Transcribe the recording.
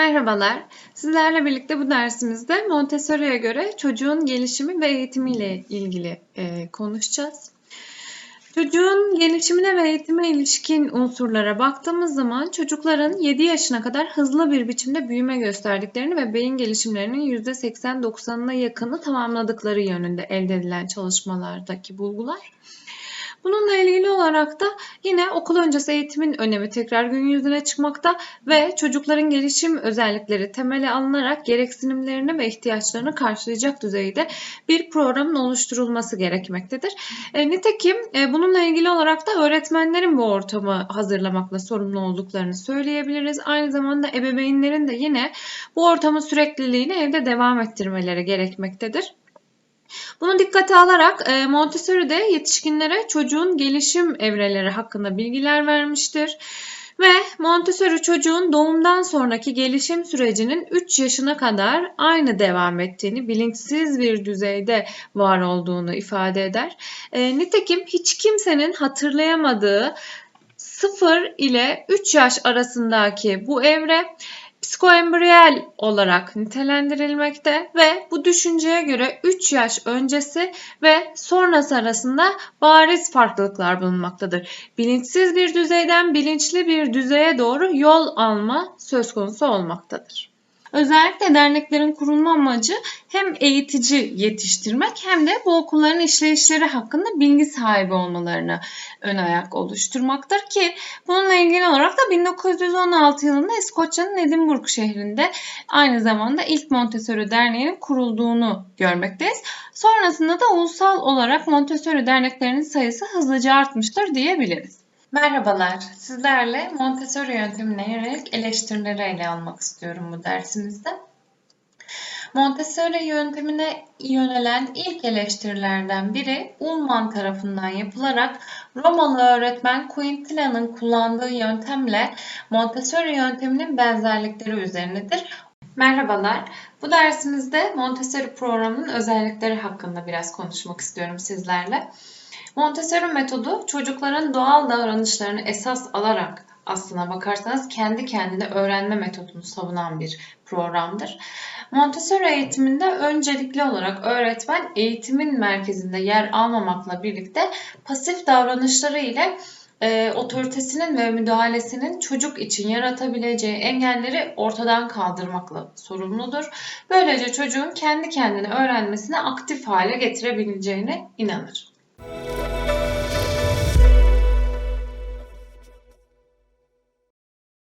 Merhabalar. Sizlerle birlikte bu dersimizde Montessori'ye göre çocuğun gelişimi ve eğitimiyle ilgili e, konuşacağız. Çocuğun gelişimine ve eğitime ilişkin unsurlara baktığımız zaman çocukların 7 yaşına kadar hızlı bir biçimde büyüme gösterdiklerini ve beyin gelişimlerinin %80-90'ına yakını tamamladıkları yönünde elde edilen çalışmalardaki bulgular. Bununla ilgili olarak da yine okul öncesi eğitimin önemi tekrar gün yüzüne çıkmakta ve çocukların gelişim özellikleri temele alınarak gereksinimlerini ve ihtiyaçlarını karşılayacak düzeyde bir programın oluşturulması gerekmektedir. E, nitekim e, bununla ilgili olarak da öğretmenlerin bu ortamı hazırlamakla sorumlu olduklarını söyleyebiliriz. Aynı zamanda ebeveynlerin de yine bu ortamın sürekliliğini evde devam ettirmeleri gerekmektedir. Bunu dikkate alarak e, Montessori de yetişkinlere çocuğun gelişim evreleri hakkında bilgiler vermiştir. Ve Montessori çocuğun doğumdan sonraki gelişim sürecinin 3 yaşına kadar aynı devam ettiğini, bilinçsiz bir düzeyde var olduğunu ifade eder. E, nitekim hiç kimsenin hatırlayamadığı 0 ile 3 yaş arasındaki bu evre psikoembriyel olarak nitelendirilmekte ve bu düşünceye göre 3 yaş öncesi ve sonrası arasında bariz farklılıklar bulunmaktadır. Bilinçsiz bir düzeyden bilinçli bir düzeye doğru yol alma söz konusu olmaktadır. Özellikle derneklerin kurulma amacı hem eğitici yetiştirmek hem de bu okulların işleyişleri hakkında bilgi sahibi olmalarını ön ayak oluşturmaktır ki bununla ilgili olarak da 1916 yılında İskoçya'nın Edinburgh şehrinde aynı zamanda ilk Montessori Derneği'nin kurulduğunu görmekteyiz. Sonrasında da ulusal olarak Montessori derneklerinin sayısı hızlıca artmıştır diyebiliriz. Merhabalar, sizlerle Montessori yöntemine yönelik eleştirileri ele almak istiyorum bu dersimizde. Montessori yöntemine yönelen ilk eleştirilerden biri Ullman tarafından yapılarak Romalı öğretmen Quintila'nın kullandığı yöntemle Montessori yönteminin benzerlikleri üzerinedir. Merhabalar, bu dersimizde Montessori programının özellikleri hakkında biraz konuşmak istiyorum sizlerle. Montessori metodu çocukların doğal davranışlarını esas alarak aslına bakarsanız kendi kendine öğrenme metodunu savunan bir programdır. Montessori eğitiminde öncelikli olarak öğretmen eğitimin merkezinde yer almamakla birlikte pasif davranışları ile e, otoritesinin ve müdahalesinin çocuk için yaratabileceği engelleri ortadan kaldırmakla sorumludur. Böylece çocuğun kendi kendine öğrenmesini aktif hale getirebileceğine inanır. Thank you